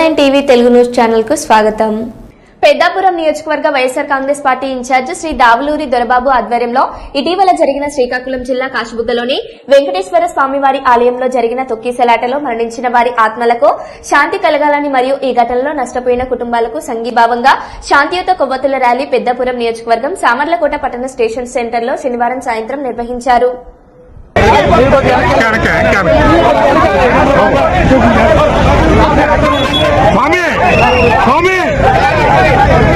Nine TV Telugu news ఛానల్కు స్వాగతం. పెద్దాపురం నియోజకవర్గ వైఎస్ఆర్ కాంగ్రెస్ పార్టీ ఇన్ఛార్జ్ శ్రీ దావులూరి దొరబాబు ఆధ్వర్యంలో ఇటీవల జరిగిన శ్రీకాకుళం జిల్లా కాశీబుగ్గలోని వెంకటేశ్వర స్వామివారి ఆలయంలో జరిగిన తొక్కిసలాటలో మరణించిన వారి ఆత్మలకు శాంతి కలగాలని మరియు ఈ ఘటనలో నష్టపోయిన కుటుంబాలకు సంఘీభావంగా శాంతియుత కొవ్వొత్తుల ర్యాలీ పెద్దాపురం నియోజకవర్గం సామర్లకోట పట్టణ స్టేషన్ సెంటర్లో శనివారం సాయంత్రం నిర్వహించారు. స్వామి ఏమండి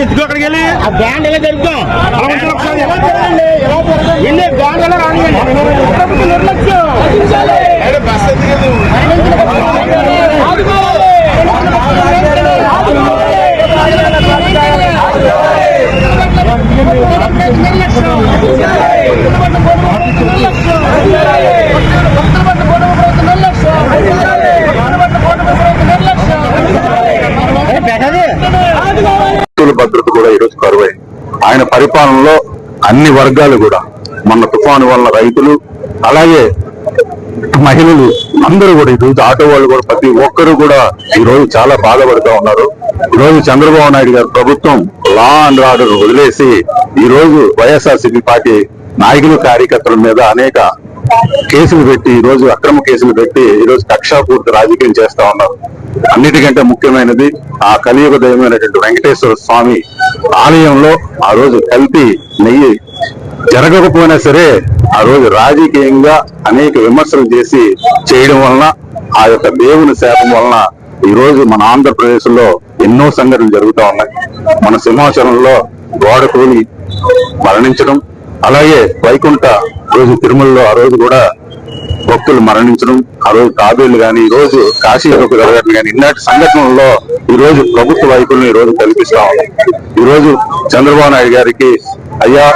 చేయాలి ఇదిగో అక్కడికి వెళ్ళి ఆ బ్యాండ్ ఎలా జరుపుతాం? వెళ్ళి బ్యాండ్ ఎలా నిర్లక్ష్యం. ఆదుకోవాలి. నిర్లక్ష్యం. భక్తుల భద్రత కూడా ఈరోజు కరువై ఆయన పరిపాలనలో అన్ని వర్గాలు కూడా మొన్న తుఫాను వల్ల రైతులు అలాగే మహిళలు అందరూ కూడా ఇటు ఆటో వాళ్ళు కూడా ప్రతి ఒక్కరు కూడా ఈ రోజు చాలా బాధపడుతూ ఉన్నారు. ఈరోజు చంద్రబాబు నాయుడు గారు ప్రభుత్వం లా అండ్ ఆర్డర్ వదిలేసి ఈ రోజు వైఎస్ఆర్సీపీ పార్టీ నాయకులు కార్యకర్తల మీద అనేక కేసులు పెట్టి ఈరోజు అక్రమ కేసులు పెట్టి ఈరోజు కక్షాపూర్తి రాజకీయం చేస్తా ఉన్నారు. అన్నిటికంటే ముఖ్యమైనది ఆ కలియుగ దైవమైనటువంటి వెంకటేశ్వర స్వామి ఆలయంలో ఆ రోజు కల్తీ నెయ్యి జరగకపోయినా సరే ఆ రోజు రాజకీయంగా అనేక విమర్శలు చేసి చేయడం వలన ఆ యొక్క దేవుని శాపం వలన ఈ రోజు మన ఆంధ్రప్రదేశ్లో ఎన్నో సంఘటనలు జరుగుతా ఉన్నాయి. మన సింహాచలంలో గోడ కూలి మరణించడం అలాగే వైకుంఠ రోజు తిరుమలలో ఆ రోజు కూడా భక్తులు మరణించడం ఆ రోజు తాబేళ్ళు కానీ ఈ రోజు కాశీ యొక్క జరగడం కానీ ఇలాంటి సంఘటనల్లో ఈ రోజు ప్రభుత్వ వైఖరిని ఈ రోజు కల్పిస్తా ఉన్నాం. ఈ రోజు చంద్రబాబు నాయుడు గారికి అయ్యా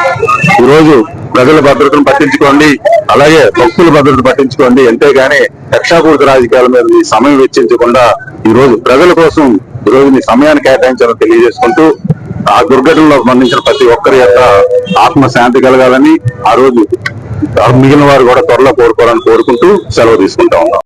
ఈ రోజు ప్రజల భద్రతను పట్టించుకోండి అలాగే భక్తుల భద్రతను పట్టించుకోండి అంతేగాని రక్షాపూరిత రాజకీయాల మీద మీ సమయం వెచ్చించకుండా ఈ రోజు ప్రజల కోసం ఈ రోజు మీ సమయాన్ని కేటాయించాలని తెలియజేసుకుంటూ ఆ దుర్ఘటనలో మరణించిన ప్రతి ఒక్కరి యొక్క ఆత్మ శాంతి కలగాలని ఆ రోజు మిగిలిన వారు కూడా త్వరలో కోరుకోవాలని కోరుకుంటూ సెలవు తీసుకుంటా ఉన్నాం.